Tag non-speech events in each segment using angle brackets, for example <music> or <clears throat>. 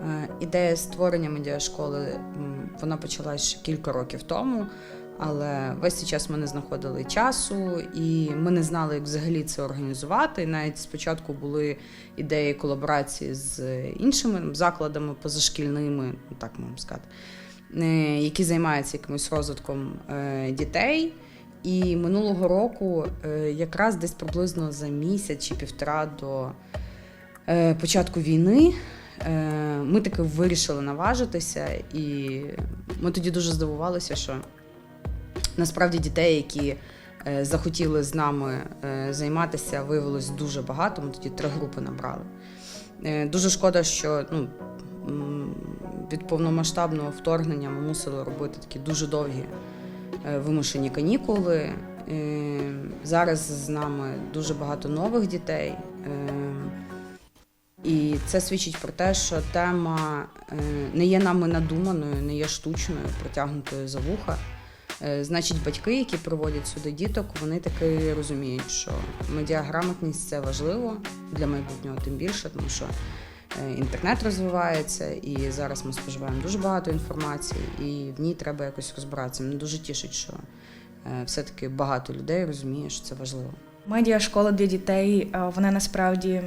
Е, Ідея створення медіашколи вона почалась ще кілька років тому, але весь цей час ми не знаходили часу, і ми не знали, як взагалі це організувати. І навіть спочатку були ідеї колаборації з іншими закладами позашкільними, ну, так можна сказати, е, які займаються якимось розвитком е, дітей. І минулого року, якраз десь приблизно за місяць чи півтора до початку війни, ми таки вирішили наважитися, і ми тоді дуже здивувалися, що насправді дітей, які е, захотіли з нами е, займатися, виявилось дуже багато. Ми тоді три групи набрали. Е, Дуже шкода, що ну, від повномасштабного вторгнення ми мусили робити такі дуже довгі е, вимушені канікули. Е, Зараз з нами дуже багато нових дітей. І це свідчить про те, що тема е, не є нами надуманою, не є штучною, притягнутою за вуха. Е, Значить, батьки, які приводять сюди діток, вони таки розуміють, що медіаграмотність це важливо для майбутнього, тим більше, тому що е, інтернет розвивається, і зараз ми споживаємо дуже багато інформації, і в ній треба якось розбиратися. Мене дуже тішить, що все-таки багато людей розуміє, що це важливо. Медіашкола для дітей вона насправді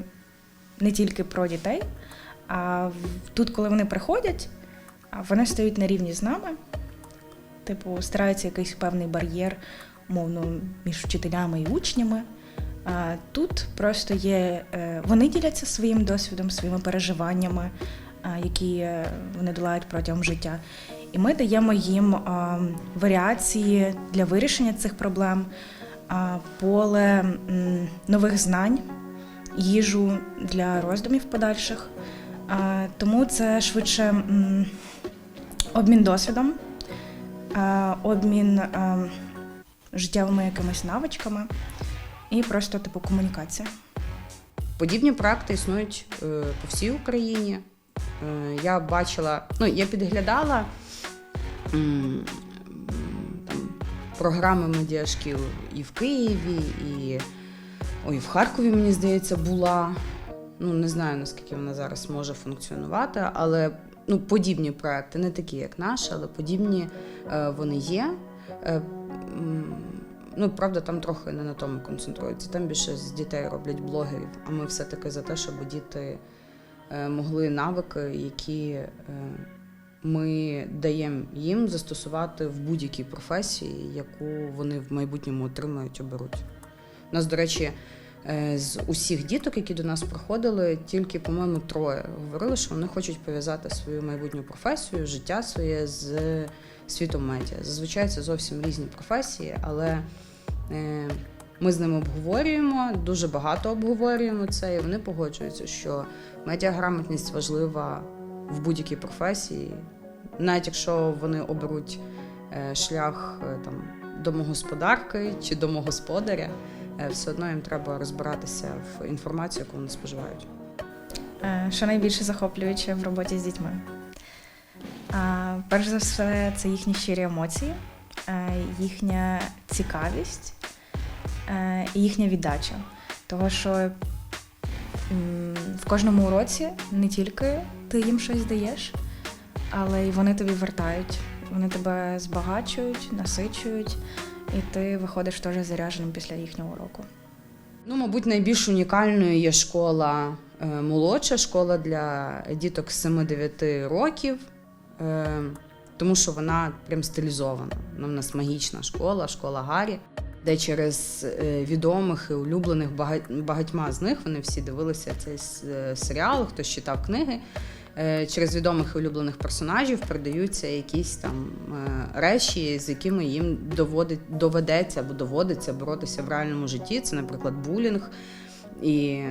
не тільки про дітей. А тут, коли вони приходять, вони стають на рівні з нами. Типу, стараються якийсь певний бар'єр, мовно, між вчителями і учнями. А тут просто є. е, Вони діляться своїм досвідом, своїми переживаннями, які е, вони долають протягом життя. І ми даємо їм варіації для вирішення цих проблем, поле нових знань, їжу для роздумів подальших. Тому це швидше обмін досвідом, обмін життєвими якимись навичками і просто типу комунікація. Подібні проекти існують е, по всій Україні. Е, я бачила, ну я підглядала там, програми медіашкіл і в Києві, і ой, в Харкові, мені здається, була. Ну, не знаю, наскільки вона зараз може функціонувати, але ну, подібні проекти, не такі, як наш, але подібні е, вони є. Е, Ну, правда, там трохи не на тому концентруються. Там більше з дітей роблять блогерів. А ми все-таки за те, щоб діти е, могли навики, які ми даємо їм застосувати в будь-якій професії, яку вони в майбутньому отримають, оберуть. У нас, до речі, е, з усіх діток, які до нас приходили, тільки, по-моєму, троє говорили, що вони хочуть пов'язати свою майбутню професію, життя своє з світом медіа. Зазвичай це зовсім різні професії, але е, ми з ними обговорюємо, дуже багато обговорюємо це, і вони погоджуються, що медіаграмотність важлива в будь-якій професії, навіть якщо вони оберуть е, шлях там, домогосподарки чи домогосподаря, все одно їм треба розбиратися в інформацію, яку вони споживають. Е, Що найбільше захоплююче в роботі з дітьми? Перш за все, це їхні щирі емоції, е, їхня цікавість е, і їхня віддача. Того, що в кожному уроці не тільки ти їм щось даєш, але й вони тобі вертають. Вони тебе збагачують, насичують, і ти виходиш теж зарядженим після їхнього уроку. Ну, мабуть, найбільш унікальною є школа е, молодша, школа для діток з 7-9 років, е, тому що вона прям стилізована. Вона в нас магічна школа, школа Гаррі, де через е, відомих і улюблених багатьма з них вони всі дивилися цей серіал, хтось читав книги. Е, Через відомих і улюблених персонажів передаються якісь там е, речі, з якими їм доводить, доведеться або доводиться боротися в реальному житті. Це, наприклад, булінг. І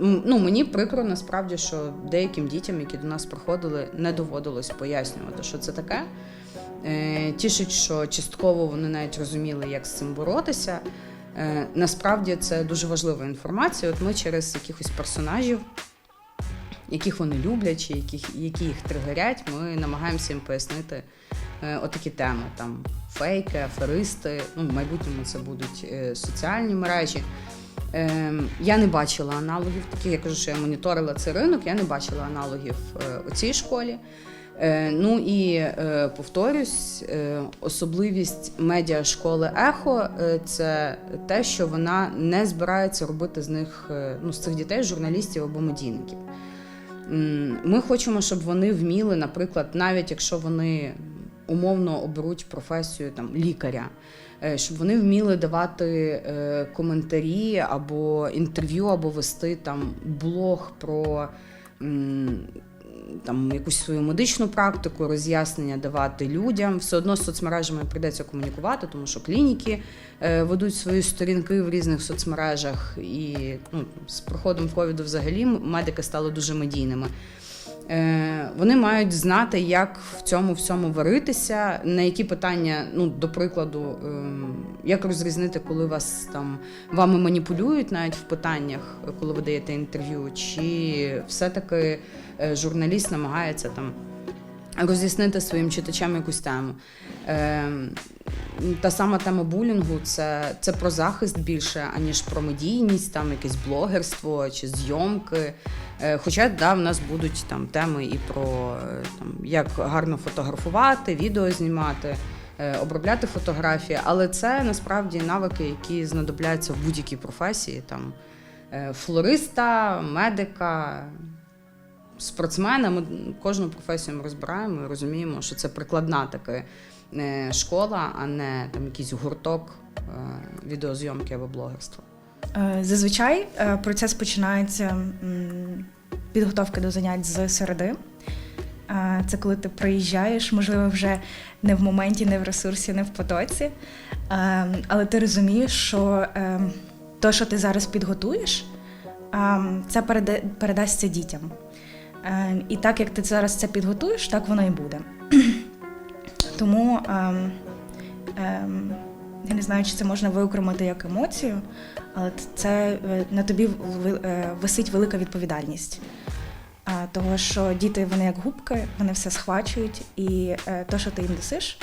ну, мені прикро насправді, що деяким дітям, які до нас приходили, не доводилось пояснювати, що це таке. Е, Тішить, що частково вони навіть розуміли, як з цим боротися. Насправді це дуже важлива інформація. От ми через якихось персонажів яких вони люблять, чи яких, які їх тригерять, ми намагаємося їм пояснити е, отакі теми: там фейки, аферисти. Ну, в майбутньому це будуть е, соціальні мережі. Ем, Я не бачила аналогів таких. Я кажу, що я моніторила цей ринок, я не бачила аналогів е, у цій школі. Ну і повторюсь, особливість медіашколи Ехо е, це те, що вона не збирається робити з них ну, з цих дітей журналістів або медійників. Ми хочемо, щоб вони вміли, наприклад, навіть якщо вони умовно оберуть професію там лікаря, е, щоб вони вміли давати е, коментарі або інтерв'ю, або вести там блог про там якусь свою медичну практику, роз'яснення давати людям. Все одно з соцмережами прийдеться комунікувати, тому що клініки е, ведуть свої сторінки в різних соцмережах, і ну, з приходом ковіду взагалі медики стали дуже медійними. Е, Вони мають знати, як в цьому всьому варитися, на які питання, ну до прикладу, ем, як розрізнити, коли вас там вами маніпулюють навіть в питаннях, коли ви даєте інтерв'ю, чи все-таки е, журналіст намагається там роз'яснити своїм читачам якусь тему. Ем, Та сама тема булінгу це, це про захист більше, аніж про медійність, там якесь блогерство чи зйомки. Е, Хоча да, в нас будуть там теми і про е, там, як гарно фотографувати, відео знімати, е, обробляти фотографії, але це насправді навики, які знадобляться в будь-якій професії. Там, флориста, медика, спортсмена. Ми кожну професію ми розбираємо і розуміємо, що це прикладна така школа, а не там якийсь гурток відеозйомки або блогерства. Е, Зазвичай е, процес починається підготовки до занять з середи. Е, Це коли ти приїжджаєш, можливо, вже не в моменті, не в ресурсі, не в потоці. Але ти розумієш, що е, то, що ти зараз підготуєш, це передасться дітям. І так як ти зараз це підготуєш, так воно і буде. <clears throat> Тому ем, ем, я не знаю, чи це можна виокремити як емоцію, але це е, на тобі е, висить велика відповідальність. Того, що діти вони як губки, вони все схвачують, і е, то, що ти їм досиш,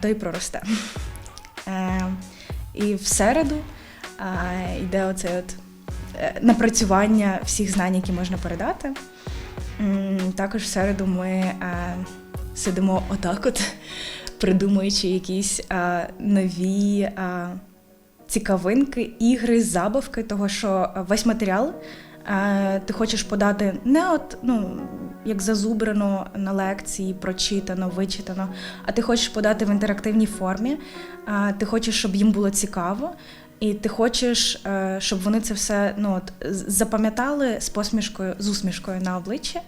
то і проросте. І в середу йде оце от напрацювання всіх знань, які можна передати. Також в середу ми сидимо отак, от, придумуючи якісь е, нові е, цікавинки, ігри, забавки, того, що весь матеріал е, ти хочеш подати не от, ну, як зазубрано на лекції, прочитано, вичитано, а ти хочеш подати в інтерактивній формі, е, ти хочеш, щоб їм було цікаво. І ти хочеш, е, щоб вони це все ну, от, запам'ятали з посмішкою, з усмішкою на обличчі, е,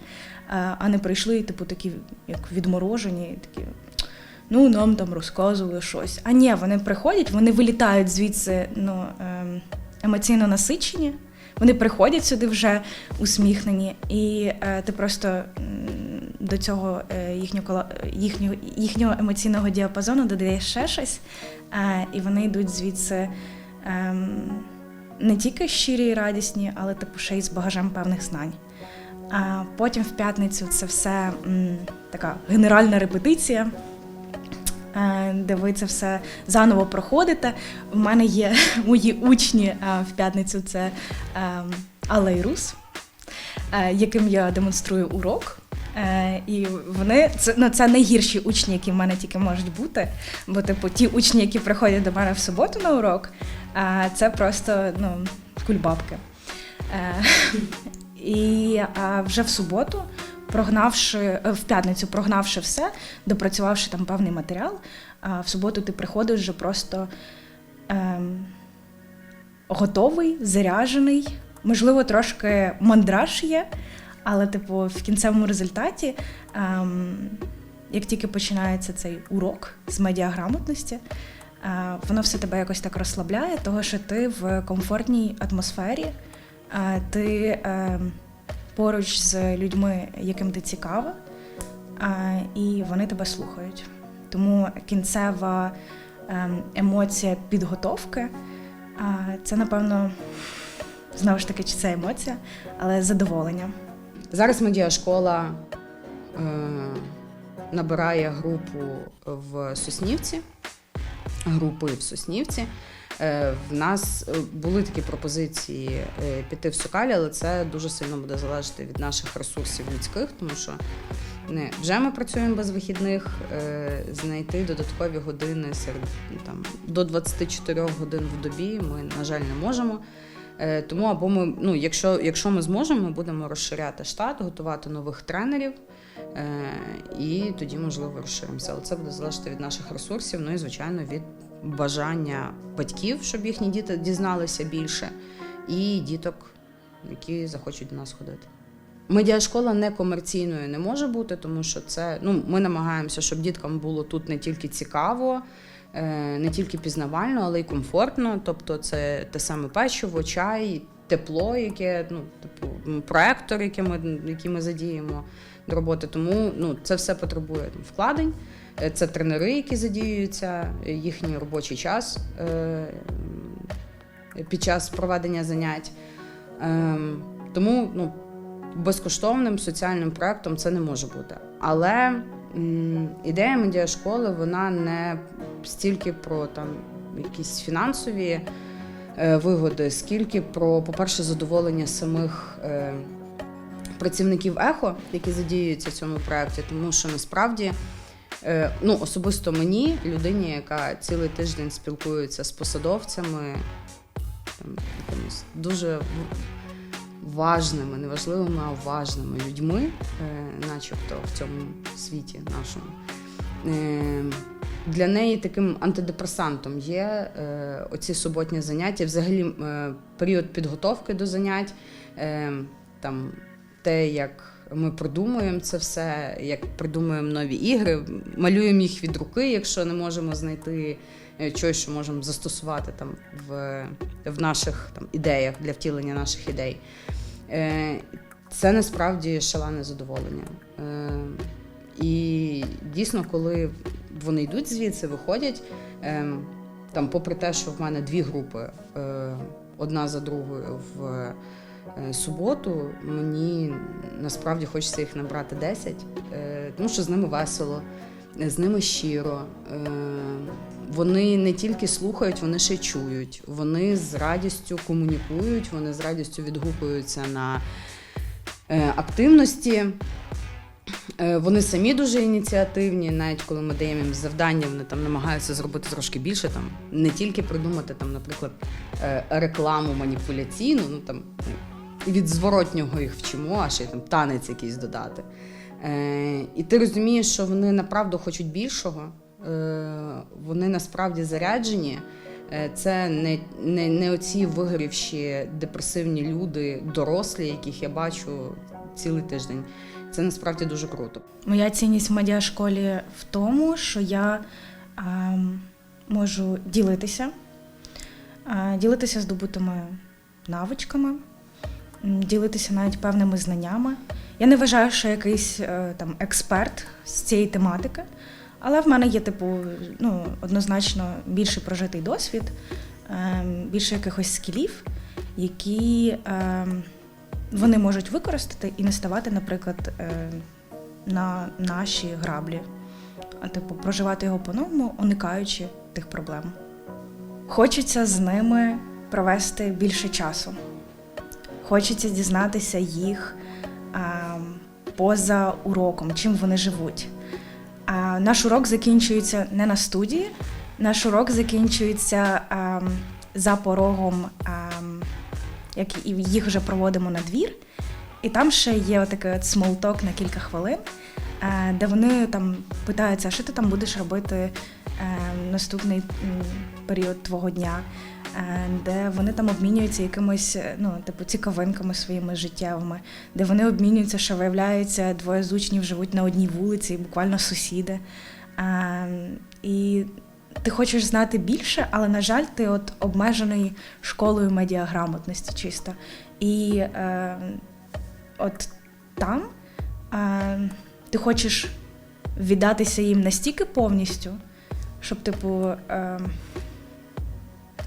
а не прийшли, типу, такі, як відморожені, такі. Ну, нам там розказували щось. А ні, вони приходять, вони вилітають звідси ну, ем, емоційно насичені. Вони приходять сюди вже усміхнені, і е, ти просто до цього е, їхнього, їхнього, їхнього емоційного діапазону додаєш ще щось, е, і вони йдуть звідси ем, не тільки щирі і радісні, але типу ще й з багажем певних знань. А потім в п'ятницю це все м, така генеральна репетиція. Е, Де ви це все заново проходите. У мене є <laughs> мої учні е, в п'ятницю це е, яким я демонструю урок. І вони це, ну, це найгірші учні, які в мене тільки можуть бути. Бо, типу, ті учні, які приходять до мене в суботу на урок, це просто ну, кульбабки. <laughs> І вже в суботу, прогнавши е, в п'ятницю, прогнавши все, допрацювавши там певний матеріал, а в суботу ти приходиш вже просто ем, готовий, заряжений, можливо, трошки мандраж є, але, типу, в кінцевому результаті, ем, як тільки починається цей урок з медіаграмотності, е, воно все тебе якось так розслабляє, того що ти в комфортній атмосфері, е, ти е, поруч з людьми, яким ти цікава, і вони тебе слухають. Тому кінцева ем, емоція підготовки це, напевно, знову ж таки, чи це емоція, але задоволення. Зараз медіашкола е, набирає групу в Соснівці, групи в Соснівці. Е, В нас е, були такі пропозиції е, піти в Сокалі, але це дуже сильно буде залежати від наших ресурсів людських, тому що не вже ми працюємо без вихідних. Знайти додаткові години серед там до 24 годин в добі ми, на жаль, не можемо. Тому або ми, ну, якщо, якщо ми зможемо, ми будемо розширяти штат, готувати нових тренерів. І тоді, можливо, розширимося. Але це буде залежати від наших ресурсів, ну і звичайно від бажання батьків, щоб їхні діти дізналися більше, і діток, які захочуть до нас ходити. Медіашкола не комерційною не може бути, тому що це ну ми намагаємося, щоб діткам було тут не тільки цікаво, е, не тільки пізнавально, але й комфортно. Тобто, це те саме печиво, чай, тепло, яке ну типу проектор, який ми, який ми задіємо до роботи. Тому ну це все потребує там, вкладень. Е, Це тренери, які задіюються, е, їхній робочий час е, під час проведення занять. Ем, Тому ну, безкоштовним соціальним проектом це не може бути. Але ідея медіашколи вона не стільки про там якісь фінансові вигоди, скільки про, по-перше, задоволення самих. Працівників ехо, які задіюються в цьому проєкті, тому що насправді ну, особисто мені, людині, яка цілий тиждень спілкується з посадовцями, там, якимись дуже важними, не а важними людьми, е, начебто в цьому світі нашому. Е, для неї таким антидепресантом є е, оці суботні заняття, взагалі е, період підготовки до занять, е, там те, як ми продумуємо це все, як придумуємо нові ігри, малюємо їх від руки, якщо не можемо знайти е, щось, що можемо застосувати там в, в наших там ідеях для втілення наших ідей. Е, Це насправді шалене задоволення. Е, І дійсно, коли вони йдуть звідси, виходять. е, Там, попри те, що в мене дві групи, е, одна за другою в е, суботу, мені насправді хочеться їх набрати 10, е, тому що з ними весело, е, з ними щиро. Е, Вони не тільки слухають, вони ще чують. Вони з радістю комунікують, вони з радістю відгукуються на е, активності. Е, Вони самі дуже ініціативні, навіть коли ми даємо їм завдання, вони там намагаються зробити трошки більше, там не тільки придумати, там, наприклад, е, рекламу маніпуляційну, ну там від зворотнього їх вчимо, а ще й там танець якийсь додати. Е, І ти розумієш, що вони направду хочуть більшого, е, вони насправді заряджені. Е, Це не, не, не оці вигорівші депресивні люди, дорослі, яких я бачу цілий тиждень. Це насправді дуже круто. Моя цінність в медіашколі в тому, що я ем, можу ділитися, е, ділитися здобутими навичками, ділитися навіть певними знаннями. Я не вважаю, що я якийсь е, там експерт з цієї тематики, але в мене є, типу, ну, однозначно більший прожитий досвід, ем, більше якихось скілів, які ем, вони можуть використати і не ставати, наприклад, е, на наші граблі, а типу проживати його по-новому, уникаючи тих проблем. Хочеться з ними провести більше часу. Хочеться дізнатися їх а, поза уроком, чим вони живуть. А, наш урок закінчується не на студії, наш урок закінчується а, за порогом, а, як їх вже проводимо на двір. І там ще є отакий от смолток на кілька хвилин, е, де вони там питаються, що ти там будеш робити е, наступний період твого дня, де вони там обмінюються якимись е, ну, типу, цікавинками своїми життєвими, де вони обмінюються, що виявляється, двоє з учнів живуть на одній вулиці, буквально сусіди. Е, І ти хочеш знати більше, але, на жаль, ти от обмежений школою медіаграмотності чисто. І е, от там е, ти хочеш віддатися їм настільки повністю, щоб, типу, е,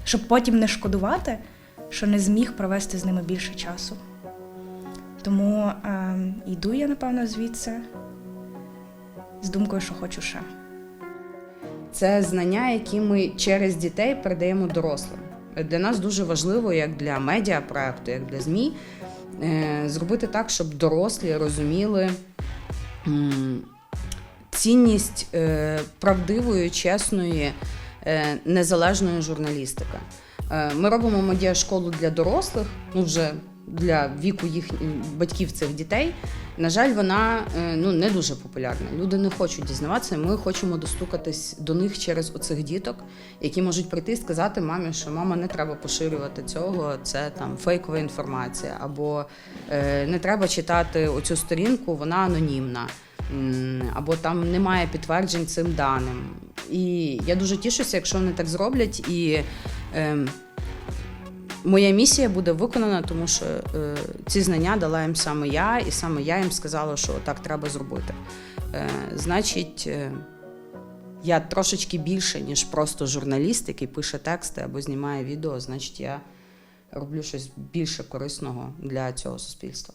щоб потім не шкодувати, що не зміг провести з ними більше часу. Тому е, йду я, напевно, звідси з думкою, що хочу ще. Це знання, які ми через дітей передаємо дорослим. Для нас дуже важливо, як для медіапроекту, як для ЗМІ, е, зробити так, щоб дорослі розуміли цінність е, правдивої, чесної, незалежної журналістики. Е, Ми робимо медіашколу для дорослих, ну вже для віку їх батьків цих дітей. На жаль, вона е, ну не дуже популярна. Люди не хочуть дізнаватися. Ми хочемо достукатись до них через оцих діток, які можуть прийти і сказати мамі, що мама не треба поширювати цього, це там фейкова інформація, або е, не треба читати оцю сторінку, вона анонімна. Або там немає підтверджень цим даним. І я дуже тішуся, якщо вони так зроблять. І е, моя місія буде виконана, тому що е, ці знання дала їм саме я, і саме я їм сказала, що так треба зробити. Е, значить, е, я трошечки більше, ніж просто журналіст, який пише тексти або знімає відео, значить, я роблю щось більше корисного для цього суспільства.